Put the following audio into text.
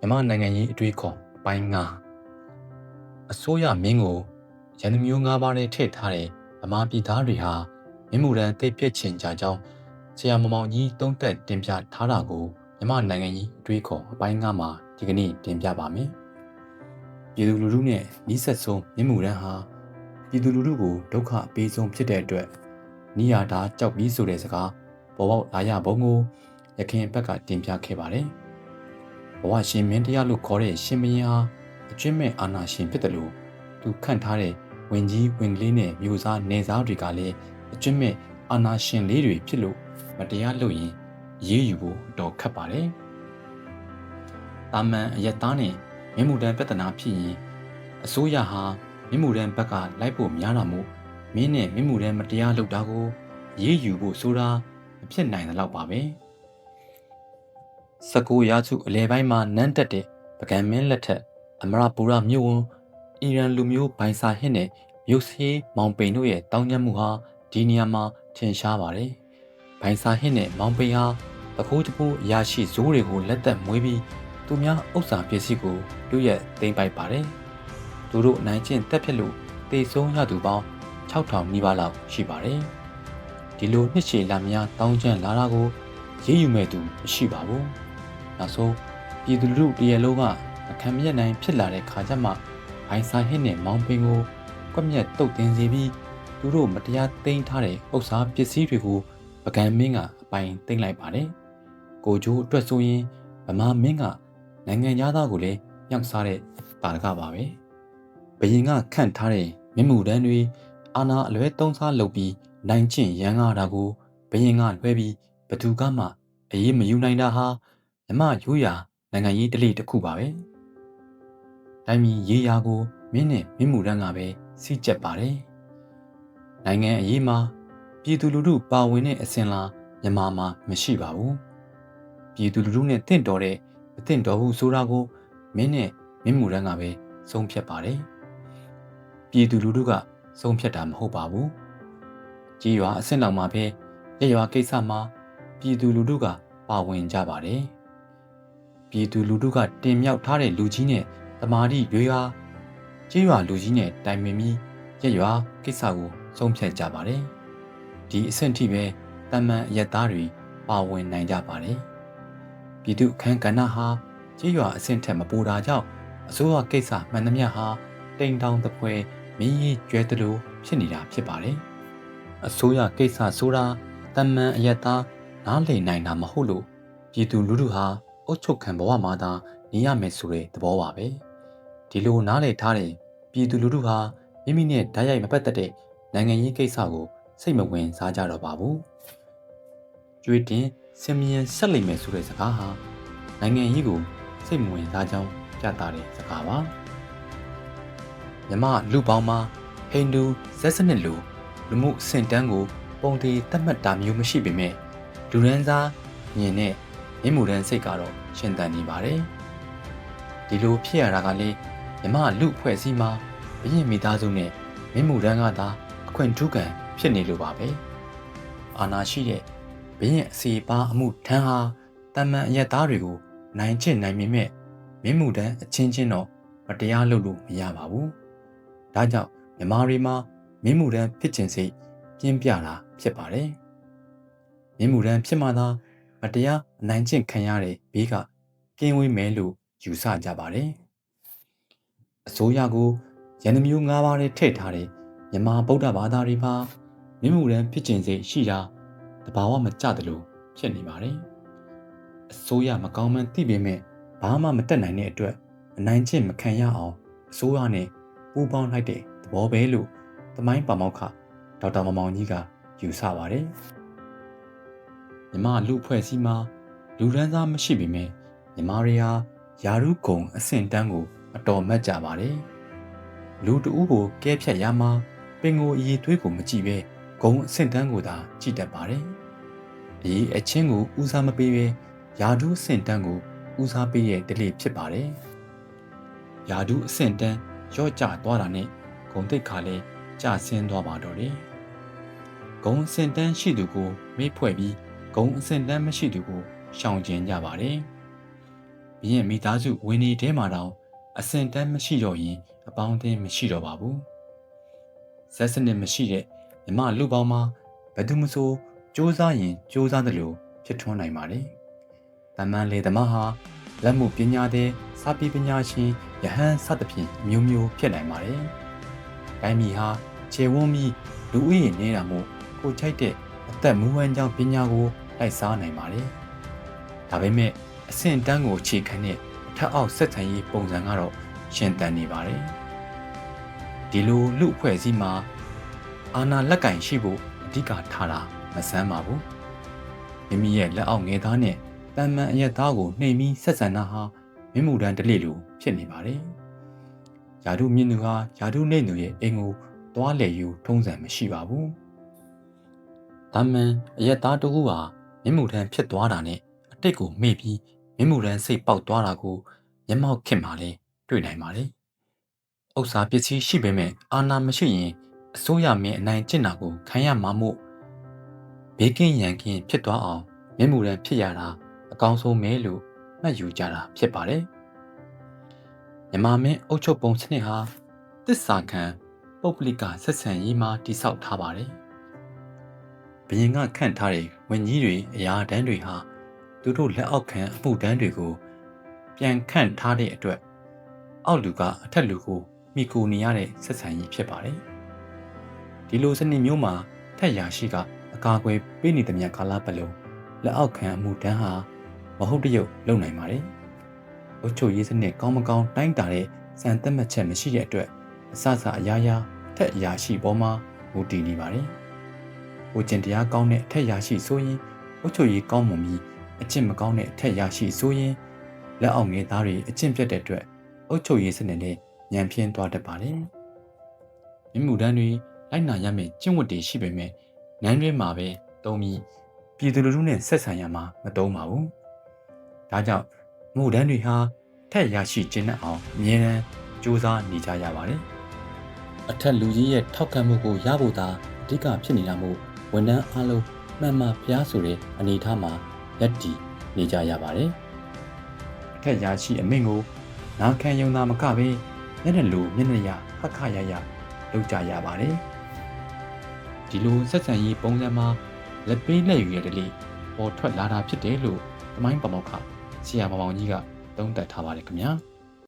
မြန်မာနိုင်ငံရေးအတွေ့အခေါ်အပိုင်း9အစိုးရမင်းကိုရန်သူမျိုး၅ပါးနဲ့ထည့်ထားတဲ့ဗမာပြည်သားတွေဟာမြမှုရန်တိတ်ပြစ်ချင်ကြကြောင်းဆရာမမောင်ကြီးတုံးသက်တင်ပြထားတာကိုမြန်မာနိုင်ငံရေးအတွေ့အခေါ်အပိုင်း9မှာဒီကနေ့တင်ပြပါမယ်။ပြည်သူလူထုနဲ့နှိစက်ဆုံးမြမှုရန်ဟာပြည်သူလူထုကိုဒုက္ခအပေးဆုံးဖြစ်တဲ့အတွက်နိယာတာကြောက်ပြီးဆိုတဲ့စကားပေါ်ပေါက်လာရပုံကိုရခင်ဘက်ကတင်ပြခဲ့ပါတယ်။ ဘဝရှင်မင်းတရားလို့ခေါ်တဲ့ရှင်မင်းဟာအကျွင့်မဲ့အာနာရှင်ဖြစ်တယ်လို့သူခန့်ထားတဲ့ဝင်ကြီးဝင်ကလေးနဲ့မျိုးစားနေစားတွေကလည်းအကျွင့်မဲ့အာနာရှင်လေးတွေဖြစ်လို့မတရားလုပ်ရင်ရေးယူဖို့တော့ခက်ပါတယ်။တာမန်အယက်သားနဲ့မြမှုတန်းပြဿနာဖြစ်ရင်အစိုးရဟာမြမှုတန်းဘက်ကလိုက်ဖို့များတာမို့မင်းနဲ့မြမှုတန်းမတရားလုပ်တာကိုရေးယူဖို့ဆိုတာမဖြစ်နိုင်တဲ့လောက်ပါပဲ။ 19ရာစုအလဲပိုင်းမှာနန်းတက်တဲ့ပကံမင်းလက်ထက်အမရပူရမြို့ဝန်အီရန်လူမျိုးဘိုင်ဆာဟစ်နဲ့မြို့ဆေးမောင်ပိန်တို့ရဲ့တောင်းကျမ်းမှုဟာဒီနေရာမှာထင်ရှားပါတယ်။ဘိုင်ဆာဟစ်နဲ့မောင်ပိန်ဟာတကူးတပူအရာရှိဇိုးတွေကိုလက်သက်မွေးပြီးသူများဥစ္စာပစ္စည်းကိုလူရက်သိမ်းပိုက်ပါတယ်။သူတို့နိုင်ကျင့်တက်ဖြစ်လို့တေဆုံးရသူပေါင်း6000နီးပါးလောက်ရှိပါတယ်။ဒီလိုနှစ်ရှည်လာများတောင်းကျမ်းလာတာကိုရေးယူမဲ့သူမရှိပါဘူး။ နောက်ဆုံးပြည်သူလူထုတရလုံးကအခမ်းမြက်နိုင်ဖြစ်လာတဲ့ခါကျမှဘိုင်ဆိုင်ဟစ်နဲ့မောင်ပင်ကိုကွက်မြက်တုတ်တင်စီပြီးသူတို့မတရားသိမ်းထားတဲ့ဥစ္စာပစ္စည်းတွေကိုပကံမင်းကအပိုင်သိမ်းလိုက်ပါတယ်။ကိုကျိုးအတွက်ဆိုရင်ဗမာမင်းကနိုင်ငံသားကိုလည်းညှောက်စားတဲ့တာကပါပဲ။ဘရင်ကခန့်ထားတဲ့မြမှုတန်းတွေအာနာအလွဲသုံးစားလုပ်ပြီးနိုင်ကျင့်ရန်ကားတာကိုဘရင်ကလွှဲပြီးဘသူကမှအေးမယူနိုင်တာဟာ မြမရိုးရာနိုင်ငံရေးတလေတစ်ခုပါပဲ။တိုင်းပြည်ရေးရာကိုမင်းနဲ့မင်းမူတန်းကပဲစီးကြက်ပါတယ်။နိုင်ငံအရေးမှာပြည်သူလူထုပါဝင်တဲ့အစဉ်လာမြန်မာမှာမရှိပါဘူး။ပြည်သူလူထုနဲ့တင့်တော်တဲ့မတင့်တော်ဘူးဆိုတာကိုမင်းနဲ့မင်းမူတန်းကပဲဆုံးဖြတ်ပါတယ်။ပြည်သူလူထုကဆုံးဖြတ်တာမဟုတ်ပါဘူး။ကြီးရွာအဆင့်လောက်မှာပဲရရွာကိစ္စမှာပြည်သူလူထုကပါဝင်ကြပါတယ်။ ပြည်သူလူထုကတင်မြှောက်ထားတဲ့လူကြီးနဲ့တမာတိရွေဟာကြေးရွာလူကြီးနဲ့တိုင်ပင်ပြီးရက်ရွာကိစ္စကိုဆုံးဖြတ်ကြပါတယ်။ဒီအဆင့်ထိပဲတမန်အယက်သားတွေပါဝင်နိုင်ကြပါတယ်။ပြည်သူအခမ်းကဏ္ဍဟာကြေးရွာအဆင့်ထက်မပိုတာကြောင့်အစိုးရကိစ္စမှန်သမျှဟာတိမ်တောင်တပွဲမင်းကြီးကျွဲတလို့ဖြစ်နေတာဖြစ်ပါတယ်။အစိုးရကိစ္စဆိုတာတမန်အယက်သားနားလည်နိုင်တာမဟုတ်လို့ပြည်သူလူထုဟာ အုတ်ချုပ်ခံဘဝမှာသာနေရမယ်ဆိုတဲ့သဘောပါပဲဒီလိုနားလည်ထားတဲ့ပြည်သူလူထုဟာမိမိနဲ့ဓာတ်ရိုက်မပတ်သက်တဲ့နိုင်ငံရေးကိစ္စကိုစိတ်မဝင်စားကြတော့ပါဘူးကျွေးတင်စင်မြန်ဆက်လိမ့်မယ်ဆိုတဲ့စကားဟာနိုင်ငံရေးကိုစိတ်မဝင်စားကြောင်းပြသတဲ့စကားပါမြမလူပေါင်းမှာဟိန္ဒူဇက်စနစ်လိုလူမှုစင်တန်းကို ပုံသေးသတ်မှတ်တာမျိုးမရှိပေမဲ့လူရန်စားမြင်တဲ့ မြင့်မှုတန်းစိတ်ကတော့ရှင်သန်နေပါတယ်။ဒီလိုဖြစ်ရတာကလေမြမလူဖွဲ့စည်းမှာဘရင်မိသားစုနဲ့မြင့်မှုတန်းကသာအခွင့်ထူးခံဖြစ်နေလို့ပါပဲ။အာနာရှိတဲ့ဘရင်အစီပါအမှုထမ်းဟာတမန်အရက်သားတွေကိုနိုင်ချင်နိုင်မိမဲ့မြင့်မှုတန်းအချင်းချင်းတော့မတရားလုပ်လို့မရပါဘူး။ဒါကြောင့်မြမာတွေမှာမြင့်မှုတန်းဖြစ်ခြင်းစိတ်ပြင်းပြတာဖြစ်ပါတယ်။မြင့်မှုတန်းဖြစ်မှသာ မတရားအနိုင်ကျင့်ခံရတဲ့ဘေးကကင်းဝေးမယ်လို့ယူဆကြပါတယ်။အစိုးရကိုရန်သူမျိုး၅ပါးနဲ့ထည့်ထားတဲ့မြန်မာဗုဒ္ဓဘာသာတွေမှာမြင့်မှုရန်ဖြစ်ကျင်စေရှိတာတဘာဝမကြတယ်လို့ဖြစ်နေပါတယ်။အစိုးရမကောင်းမှန်းသိပေမဲ့ဘာမှမတက်နိုင်တဲ့အတွက်အနိုင်ကျင့်မခံရအောင်အစိုးရနဲ့ပူးပေါင်းလိုက်တဲ့သဘောပဲလို့သမိုင်းပါမောက္ခဒေါက်တာမောင်မောင်ကြီးကယူဆပါတယ်။ မြမလူဖွဲ့စည်းမှာလူရန်စားမရှိပေမဲ့မြမတွေဟာယာရုကုံအဆင့်တန်းကို အတော်မတ်ကြပါတယ်လူတဦးကိုကဲဖြတ်ရမှာပင်ကိုအည်သွေးကိုမကြည့်ပဲဂုံအဆင့်တန်းကိုသာကြည့်တတ်ပါတယ်အည်အချင်းကိုဦးစားမပေးပဲယာဒုအဆင့်တန်းကိုဦးစားပေးတဲ့ဒလိဖြစ်ပါတယ်ယာဒုအဆင့်တန်းရော့ကျသွားတာနဲ့ဂုံတိတ်ခါလည်းကျဆင်းသွားပါတော့တယ်ဂုံအဆင့်တန်းရှိသူကိုမေ့ဖွဲ့ပြီး ဂုံအဆင့်တန်းမရှိသူကိုရှောင်ကျဉ်ကြပါတယ်။ဘရင်မိသားစုဝင်နေတဲမှာတောင်အစင်တန်းမရှိတော့ရင်အပေါင်းအသင်းမရှိတော့ပါဘူးဇက်စနစ်မရှိတဲ့မြမလူပေါင်းမှာဘယ်သူမဆိုစူးစမ်းရင်စူးစမ်းတယ်လို့ဖြစ်ထွန်းနိုင်ပါတယ်တမန်လေသမားဟာလက်မှုပညာသည်စာပေပညာရှင်ယဟန်စသဖြင့်အမျိုးမျိုးဖြစ်နိုင်ပါတယ်တိုင်းပြည်ဟာခြေဝန်းပြီးလူဦးရေနေတာမို့ကိုချိုက်တဲ့အသက်မူဝမ်းကြောင်းပညာကို လိုက်စားနိုင်ပါတယ်ဒါပေမဲ့အဆင့်တန်းကိုအခြေခံတဲ့အထက်အောက်ဆက်ဆံရေးပုံစံကတော့ရှင်သန်နေပါတယ်ဒီလိုလူအဖွဲ့အစည်းမှာအာဏာလက်ကင်ရှိဖို့အဓိကထားတာမဆန်းပါဘူးမိမိရဲ့လက်အောက်ငယ်သားနဲ့တန်မန်အရက်သားကိုနှိမ်ပြီးဆက်ဆံတာဟာမင်းမူတန်းတလေလိုဖြစ်နေပါတယ်ယာဒုမြင့်သူဟာယာဒုနေသူရဲ့အိမ်ကိုသွားလေယူထုံးစံမရှိပါဘူးတန်မန်အရက်သားတကူဟာ မင်းမူတန်းဖြစ်သွားတာနဲ့အတိတ်ကိုမေ့ပြီးမင်းမူတန်းစိတ်ပေါက်သွားတာကိုမျက်မှောက်ခင်မှလည်းတွေ့နိုင်ပါတယ်။ဥစ္စာပစ္စည်းရှိပေမဲ့အာဏာမရှိရင်အစိုးရမင်းအနိုင်ကျင့်တာကိုခံရမှာမို့ဘေးကင်းရန်ကင်းဖြစ်သွားအောင်မင်းမူတန်းဖြစ်ရတာအကောင်းဆုံးပဲလို့မှတ်ယူကြတာဖြစ်ပါတယ်။မြန်မာမင်းအုပ်ချုပ်ပုံစနစ်ဟာတစ္ဆာခံပုဂ္ဂလိကဆက်ဆံရေးမှာတိဆောက်ထားပါတယ်။ ဘရင်ကခန့်ထားတဲ့ဝင်ကြီးတွေအရာတန်းတွေဟာသူတို့လက်အောက်ခံအမှုတန်းတွေကိုပြန်ခန့်ထားတဲ့အတွက်အောက်လူကအထက်လူကိုမိကိုနေရတဲ့ဆက်ဆံရေးဖြစ်ပါတယ်။ဒီလိုစနစ်မျိုးမှာထက်ရာရှိကအကာအကွယ်ပေးနေသမျှကာလပတ်လုံးလက်အောက်ခံအမှုတန်းဟာမဟုတ်တရုပ်လုံနိုင်ပါတယ်။အုတ်ချုပ်ရေးစနစ်ကောင်းမကောင်းတိုင်းတာတဲ့စံသက်မှတ်ချက်မရှိတဲ့အတွက်အစစအရာရာထက်အရာရှိပေါ်မှာမူတည်နေပါတယ်။ ဟိုကျင်တရားကောင်းတဲ့အထက်ရာရှိဆိုရင်အုတ်ချုပ်ရေးကောင်းမှပြီးအကျင့်မကောင်းတဲ့အထက်ရရှိဆိုရင်လက်အောက်ငယ်သားတွေအကျင့်ပြတ်တဲ့အတွက်အုတ်ချုပ်ရေးစနစ်နဲ့ညံပြင်းသွားတတ်ပါတယ်။မိမှုတန်းတွေလိုက်နာရမယ့်ကျင့်ဝတ်တွေရှိပေမဲ့နန်းတွင်းမှာပဲတုံးပြီးပြည်သူလူထုနဲ့ဆက်ဆံရမှာမတုံးပါဘူး။ဒါကြောင့်မှုတန်းတွေဟာထက်ရရှိခြင်းနဲ့အောင်အမြဲတမ်းစူးစမ်းနေကြရပါတယ်။အထက်လူကြီးရဲ့ထောက်ခံမှုကိုရဖို့သာအဓိကဖြစ်နေတာမို့ ဝန်ထမ်းအလုံးမှန်မှဖျားဆိုတဲ့အနေအထားမှာလက်တည်နေကြရပါတယ်။အထက်ရာရှိအမိန့်ကိုနာခံယုံသာမကပဲမျက်နှာလိုမျက်နှာရဟခရရလုပ်ကြရပါတယ်။ဒီလိုဆက်ဆံရေးပုံစံမှာလက်ပေးလက်ယူရတဲ့လေပေါ်ထွက်လာတာဖြစ်တယ်လို့သမိုင်းပမောက္ခဆရာမောင်မောင်ကြီးကသုံးသပ်ထားပါတယ်ခင်ဗျာ။